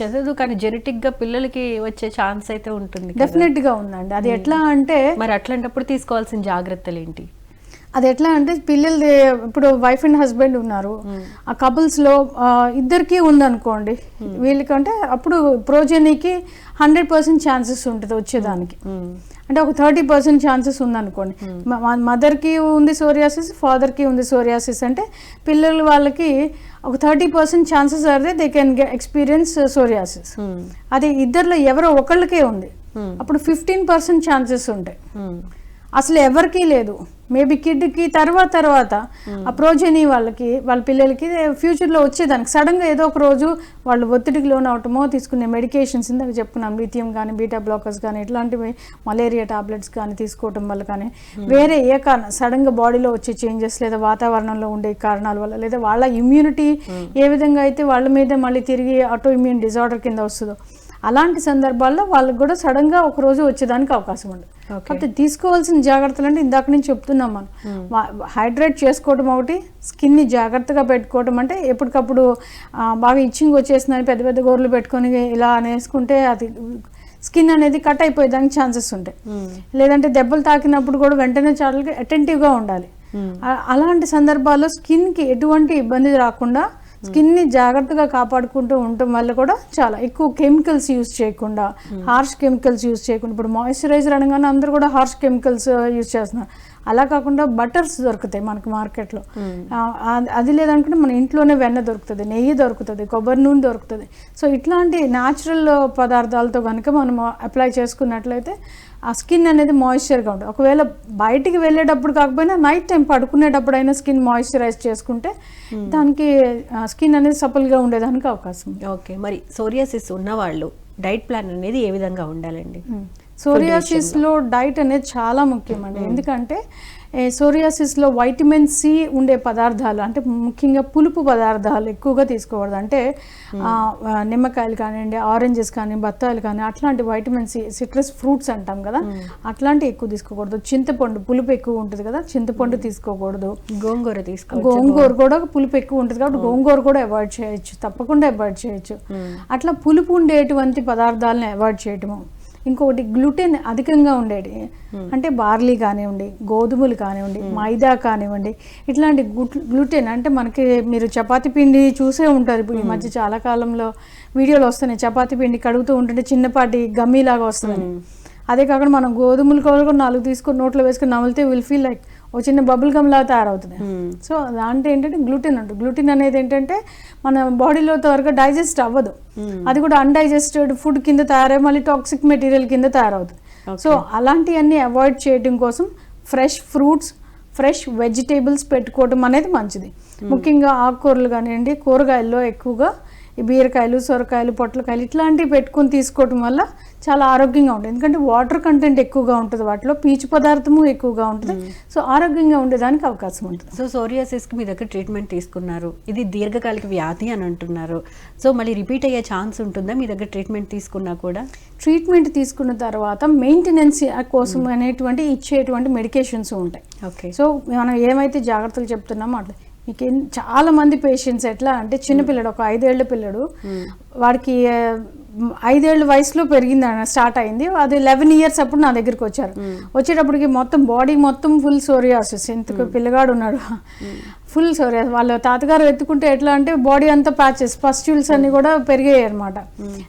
వచ్చేది కానీ జెనెటిక్గా పిల్లలకి వచ్చే ఛాన్స్ అయితే ఉంటుంది. డెఫినెట్గా ఉందండి. అది ఎట్లా అంటే మరి అట్లాంటప్పుడు తీసుకోవాల్సిన జాగ్రత్తలు ఏంటి? అది ఎట్లా అంటే పిల్లలది ఇప్పుడు వైఫ్ అండ్ హస్బెండ్ ఉన్నారు. ఆ కపుల్స్లో ఆ, ఇద్దరికి ఉందనుకోండి వీళ్ళకంటే అప్పుడు ప్రోజనీకి హండ్రెడ్ పర్సెంట్ ఛాన్సెస్ ఉంటుంది వచ్చేదానికి. అంటే ఒక థర్టీ పర్సెంట్ ఛాన్సెస్ ఉందనుకోండి. మదర్కి ఉంది సోరియాసిస్ ఫాదర్కి ఉంది సోరియాసిస్ అంటే పిల్లలు వాళ్ళకి ఒక థర్టీ పర్సెంట్ ఛాన్సెస్ అయితే దే కెన్ ఎక్స్పీరియన్స్ సోరియాసిస్ అది ఇద్దరిలో ఎవరో ఒకళ్ళకే ఉంది. అప్పుడు ఫిఫ్టీన్ పర్సెంట్ ఛాన్సెస్ ఉంటాయి. అసలు ఎవరికీ లేదు. మేబీ కిడ్కి తర్వాత తర్వాత ఆ ప్రోజని వాళ్ళకి వాళ్ళ పిల్లలకి ఫ్యూచర్లో వచ్చేదానికి సడన్గా ఏదో ఒక రోజు వాళ్ళు ఒత్తిడికి లోన్ అవటమో తీసుకునే మెడికేషన్స్ ఇందాక చెప్పుకున్నాం లిథియం కానీ బీటా బ్లాకర్స్ కానీ ఇట్లాంటివి మలేరియా టాబ్లెట్స్ కానీ తీసుకోవటం వల్ల కానీ వేరే ఏ కారణం సడన్గా బాడీలో వచ్చే చేంజెస్ లేదా వాతావరణంలో ఉండే కారణాల వల్ల లేదా వాళ్ళ ఇమ్యూనిటీ ఏ విధంగా అయితే వాళ్ళ మీద మళ్ళీ తిరిగి ఆటో ఇమ్యూన్ డిజార్డర్ కింద వస్తుందో అలాంటి సందర్భాల్లో వాళ్ళకి కూడా సడన్గా ఒక రోజు వచ్చేదానికి అవకాశం ఉంది. కాకపోతే తీసుకోవాల్సిన జాగ్రత్తలు అంటే ఇందాక నుంచి చెప్తున్నాం మనం. హైడ్రేట్ చేసుకోవడం ఒకటి స్కిన్ని జాగ్రత్తగా పెట్టుకోవడం అంటే ఎప్పటికప్పుడు బాగా ఇచ్చింగ్ వచ్చేసిందని పెద్ద పెద్ద గోర్లు పెట్టుకొని ఇలా అనేసుకుంటే అది స్కిన్ అనేది కట్ అయిపోయేదానికి ఛాన్సెస్ ఉంటాయి. లేదంటే దెబ్బలు తాకినప్పుడు కూడా వెంటనే చాలా అటెంటివ్గా ఉండాలి. అలాంటి సందర్భాల్లో స్కిన్కి ఎటువంటి ఇబ్బంది రాకుండా స్కిన్ని జాగ్రత్తగా కాపాడుకుంటూ ఉండటం వల్ల కూడా చాలా ఎక్కువ కెమికల్స్ యూజ్ చేయకుండా హార్ష్ కెమికల్స్ యూజ్ చేయకుండా ఇప్పుడు మాయిశ్చరైజర్ అనగానే అందరూ కూడా హార్ష్ కెమికల్స్ యూజ్ చేస్తున్నారు. అలా కాకుండా బటర్స్ దొరుకుతాయి మనకు మార్కెట్లో. అది లేదనుకుంటే మన ఇంట్లోనే వెన్న దొరుకుతుంది నెయ్యి దొరుకుతుంది కొబ్బరి నూనె దొరుకుతుంది. సో ఇట్లాంటి న్యాచురల్ పదార్థాలతో కనుక మనం అప్లై చేసుకున్నట్లయితే ఆ స్కిన్ అనేది మాయిశ్చర్గా ఉంటుంది. ఒకవేళ బయటికి వెళ్ళేటప్పుడు కాకపోయినా నైట్ టైం పడుకునేటప్పుడు అయినా స్కిన్ మాయిశ్చరైజ్ చేసుకుంటే దానికి స్కిన్ అనేది సపల్గా ఉండేదానికి అవకాశం ఉంది. ఓకే మరి సోరియాసిస్ ఉన్నవాళ్ళు డైట్ ప్లాన్ అనేది ఏ విధంగా ఉండాలండి? సోరియాసిస్లో డైట్ అనేది చాలా ముఖ్యం అండి ఎందుకంటే సోరియాసిస్లో వైటమిన్ సి ఉండే పదార్థాలు అంటే ముఖ్యంగా పులుపు పదార్థాలు ఎక్కువగా తీసుకోకూడదు. అంటే ఆ, నిమ్మకాయలు కానివ్వండి ఆరెంజెస్ కానీ బత్తాయిలు కానీ అట్లాంటి వైటమిన్ సి సిట్రస్ ఫ్రూట్స్ అంటాం కదా అట్లాంటివి ఎక్కువ తీసుకోకూడదు. చింతపండు పులుపు ఎక్కువ ఉంటుంది కదా చింతపండు తీసుకోకూడదు. గోంగూర తీసుకో గోంగూర కూడా పులుపు ఎక్కువ ఉంటుంది కాబట్టి గోంగూర కూడా అవాయిడ్ చేయొచ్చు. తప్పకుండా అవాయిడ్ చేయొచ్చు. అట్లా పులుపు ఉండేటువంటి పదార్థాలను అవాయిడ్ చేయటము. ఇంకొకటి గ్లూటెన్ అధికంగా ఉండేది అంటే బార్లీ కానివ్వండి గోధుమలు కానివ్వండి మైదా కానివ్వండి ఇట్లాంటి గ్లూటెన్ అంటే మనకి మీరు చపాతీ పిండి చూసే ఉంటారు. ఇప్పుడు ఈ మధ్య చాలా కాలంలో వీడియోలు వస్తున్నాయి. చపాతీ పిండి కడుగుతూ ఉంటుంటే చిన్నపాటి గమ్మీలాగా వస్తుంది అదే కాకుండా మనం గోధుమలు కూడా నాలుగు తీసుకొని నోట్లో వేసుకొని నమిలితే విల్ ఫీల్ లైక్ ఒక చిన్న బబుల్ గమ్ లాగా తయారవుతుంది సో దాంట్లో ఏంటంటే గ్లూటెన్ ఉంటుంది గ్లూటెన్ అనేది ఏంటంటే మన బాడీలో త్వరగా డైజెస్ట్ అవ్వదు. అది కూడా అన్డైజెస్టెడ్ ఫుడ్ కింద తయారై మళ్ళీ టాక్సిక్ మెటీరియల్ కింద తయారవుతుంది. సో అలాంటివన్నీ అవాయిడ్ చేయడం కోసం ఫ్రెష్ ఫ్రూట్స్ ఫ్రెష్ వెజిటేబుల్స్ పెట్టుకోవడం అనేది మంచిది. ముఖ్యంగా ఆకుకూరలు కానివ్వండి కూరగాయల్లో ఎక్కువగా బీరకాయలు సొరకాయలు పొట్లకాయలు ఇట్లాంటివి పెట్టుకొని తీసుకోవడం వల్ల చాలా ఆరోగ్యంగా ఉంటుంది. ఎందుకంటే వాటర్ కంటెంట్ ఎక్కువగా ఉంటుంది వాటిలో పీచు పదార్థము ఎక్కువగా ఉంటుంది. సో ఆరోగ్యంగా ఉండేదానికి అవకాశం ఉంటుంది. సో సోరియాసిస్కి మీ దగ్గర ట్రీట్మెంట్ తీసుకున్నారు. ఇది దీర్ఘకాలిక వ్యాధి అని అంటున్నారు. సో మళ్ళీ రిపీట్ అయ్యే ఛాన్స్ ఉంటుందా మీ దగ్గర ట్రీట్మెంట్ తీసుకున్నా కూడా? ట్రీట్మెంట్ తీసుకున్న తర్వాత మెయింటెనెన్స్ కోసం అనేటువంటి ఇచ్చేటువంటి మెడికేషన్స్ ఉంటాయి. ఓకే. సో మనం ఏమైతే జాగ్రత్తలు చెప్తున్నామో అట్లా. మీకు చాలా మంది పేషెంట్స్ ఎట్లా అంటే చిన్న పిల్లడు ఒక ఐదేళ్ళ పిల్లడు. వాడికి ఐదేళ్ళ వయసులో పెరిగింది స్టార్ట్ అయింది. అది లెవెన్ ఇయర్స్ అప్పుడు నా దగ్గరికి వచ్చారు. వచ్చేటప్పటికి మొత్తం బాడీ మొత్తం ఫుల్ సోరియాసిస్ ఎంతకు పిల్లగాడు ఉన్నాడు? ఫుల్ సోరియాస్ వాళ్ళ తాతగారు ఎత్తుకుంటే ఎట్లా అంటే బాడీ అంతా ప్యాచెస్ పస్ట్యూల్స్ అన్ని కూడా పెరిగాయి అనమాట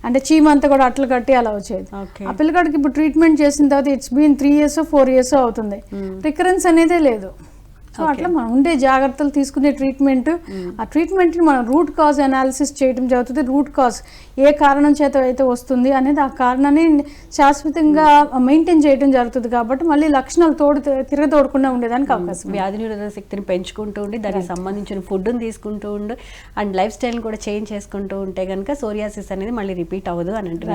అంటే చీమ అంతా కూడా అట్లా కట్టి అలా వచ్చేది. ఆ పిల్లగాడికి ఇప్పుడు ట్రీట్మెంట్ చేసిన తర్వాత it's been three years four years అవుతుంది. రికరెన్స్ అనేదే లేదు. సో అట్లా మనం ఉండే జాగ్రత్తలు తీసుకునే ట్రీట్మెంట్ ఆ ట్రీట్మెంట్ మనం రూట్ కాజ్ అనాలిసిస్ చేయడం జరుగుతుంది. రూట్ కాజ్ ఏ కారణం చేత అయితే వస్తుంది అనేది ఆ కారణాన్ని శాశ్వతంగా మెయింటైన్ చేయడం జరుగుతుంది కాబట్టి మళ్ళీ లక్షణాలు తోడు తిరగతోడకుండా ఉండేదానికి అవకాశం ఉంది. వ్యాధి నిరోధక శక్తిని పెంచుకుంటూ ఉండి దానికి సంబంధించిన ఫుడ్ని తీసుకుంటూ ఉండు. అండ్ లైఫ్ స్టైల్ని కూడా చేంజ్ చేసుకుంటూ ఉంటే కనుక సోరియాసిస్ అనేది మళ్ళీ రిపీట్ అవ్వదు అని అంటున్నారు.